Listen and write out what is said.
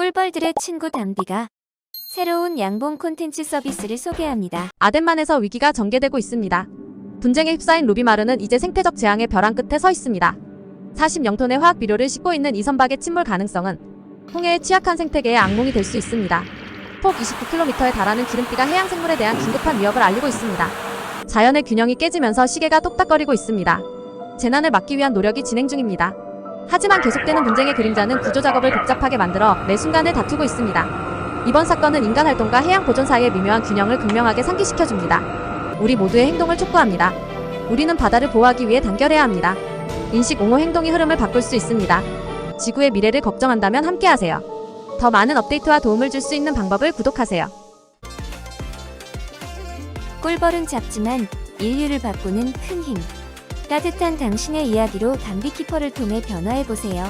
꿀벌들의 친구 담비가 새로운 양봉 콘텐츠 서비스를 소개합니다. 아덴만에서 위기가 전개되고 있습니다. 분쟁에 휩싸인 루비마르는 이제 생태적 재앙의 벼랑 끝에 서 있습니다. 40영톤의 화학 비료를 싣고 있는 이 선박의 침몰 가능성은 홍해의 취약한 생태계의 악몽이 될 수 있습니다. 폭 29km에 달하는 기름띠가 해양 생물에 대한 긴급한 위협을 알리고 있습니다. 자연의 균형이 깨지면서 시계가 똑딱거리고 있습니다. 재난을 막기 위한 노력이 진행 중입니다. 하지만 계속되는 분쟁의 그림자는 구조 작업을 복잡하게 만들어 매 순간을 다투고 있습니다. 이번 사건은 인간 활동과 해양 보존 사이의 미묘한 균형을 극명하게 상기시켜 줍니다. 우리 모두의 행동을 촉구합니다. 우리는 바다를 보호하기 위해 단결해야 합니다. 인식 옹호 행동이 흐름을 바꿀 수 있습니다. 지구의 미래를 걱정한다면 함께하세요. 더 많은 업데이트와 도움을 줄 수 있는 방법을 구독하세요. 꿀벌은 작지만 인류를 바꾸는 큰 힘. 따뜻한 당신의 이야기로 담비키퍼를 통해 변화해보세요.